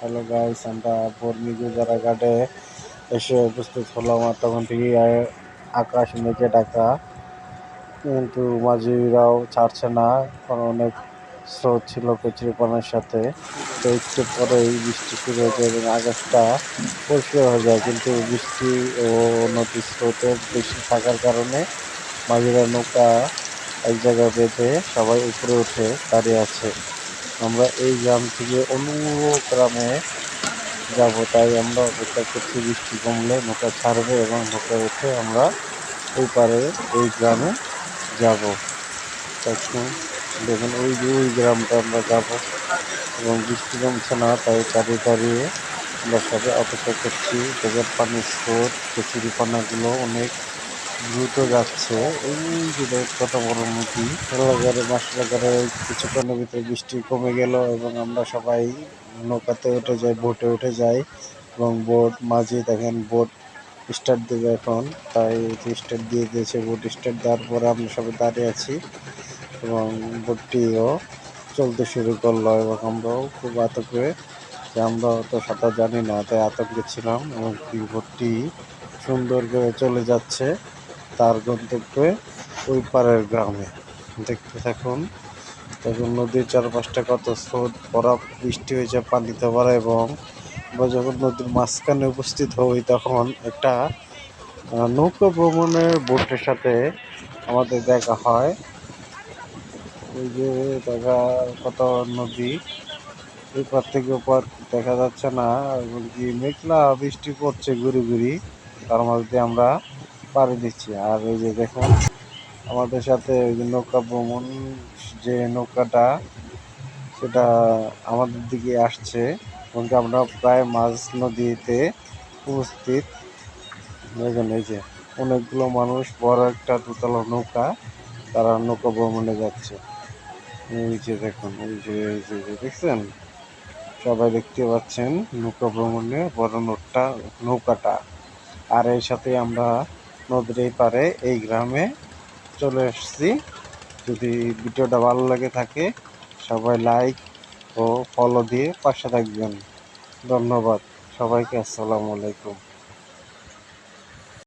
Hello guys, আমরা বর্মিজু যারা ঘাটে এসে উপস্থিত হলাম আর তখন থেকেই আকাশ মেঘে ডাকা কিন্তু মাঝিরাও ছাড়ছে না, কারণ অনেক স্রোত ছিল কচুরিপানার সাথে। তো একটু পরেই বৃষ্টি শুরু হয়ে যায় এবং আকাশটা পরিষ্কার হয়ে যায়। কিন্তু বৃষ্টি ও নদীর স্রোতের বেশি থাকার কারণে মাঝিরা নৌকা এক জায়গায় বেঁধে সবাই উপরে উঠে দাঁড়িয়ে আছে। আমরা এই গ্রাম থেকে অন্য গ্রামে যাব, তাই আমরা অপেক্ষা করছি বৃষ্টি কমলে, নৌকা ছাড়বে এবং নৌকা উঠে আমরা ওই পারে, ওই গ্রামে যাব। তখন দেখুন, ওই যে ওই গ্রামটা আমরা যাব এবং বৃষ্টি কমছে না, তাই দাঁড়িয়ে দাঁড়িয়ে আমরা সবাই অপেক্ষা করছি। দেখের পানির স্রোত কচুরি পানাগুলো অনেক দ্রুত যাচ্ছে। এই যে কত বড় নদী। লাগারে মাস লাগারে কিছুক্ষণের ভিতরে বৃষ্টি কমে গেল এবং আমরা সবাই নৌকাতে উঠে যাই, বোটে উঠে যাই এবং বোট মাঝে দেখেন বোট স্টার্ট দেবে এখন। তাই স্টার্ট দিয়ে দিয়েছে বোট স্টার্ট দেওয়ার পরে আমরা সবাই দাঁড়িয়ে আছি এবং বোটটিও চলতে শুরু করল এবং আমরাও খুব আতঙ্কে যে আমরা তো সাঁতার জানি না, তাই আতঙ্কে ছিলাম এবং বোটটি সুন্দর করে চলে যাচ্ছে। তার গন্তব্যে ওই পারের গ্রামে। দেখতে থাকুন তখন নদীর চারপাশটা কত স্রোত, বরফ, বৃষ্টি হয়েছে পানিতে ভরা এবং যখন নদীর মাঝখানে উপস্থিত হই তখন একটা নৌকা ভ্রমণের বোটের সাথে আমাদের দেখা হয়। ওই যে দেখা কত নদী, এই পার থেকে ওপার দেখা যাচ্ছে না এমনকি মেঘলা বৃষ্টি পড়ছে ঘুরি ঘুরি। তার মধ্যে আমরা পাড়ি দিচ্ছি। আর এই যে দেখুন, আমাদের সাথে ওই যে নৌকা ভ্রমণ, যে নৌকাটা, সেটা আমাদের দিকে আসছে। এবং আমরা প্রায় মাঝ নদীতে উপস্থিত। দেখুন, এই যে অনেকগুলো মানুষ, বড় একটা দোতলা নৌকা, তারা নৌকা ভ্রমণে যাচ্ছে। এই যে দেখুন, এই যে এই যে দেখছেন? সবাই দেখতে পাচ্ছেন নৌকা ভ্রমণে বড় নোটটা নৌকাটা। আর এর সাথে আমরা নদীর এই পারে এই গ্রামে চলে এসেছি। যদি ভিডিওটা ভালো লাগে থাকে, সবাই লাইক ও ফলো দিয়ে পাশে থাকবেন। ধন্যবাদ। সবাইকে আসসালামু আলাইকুম।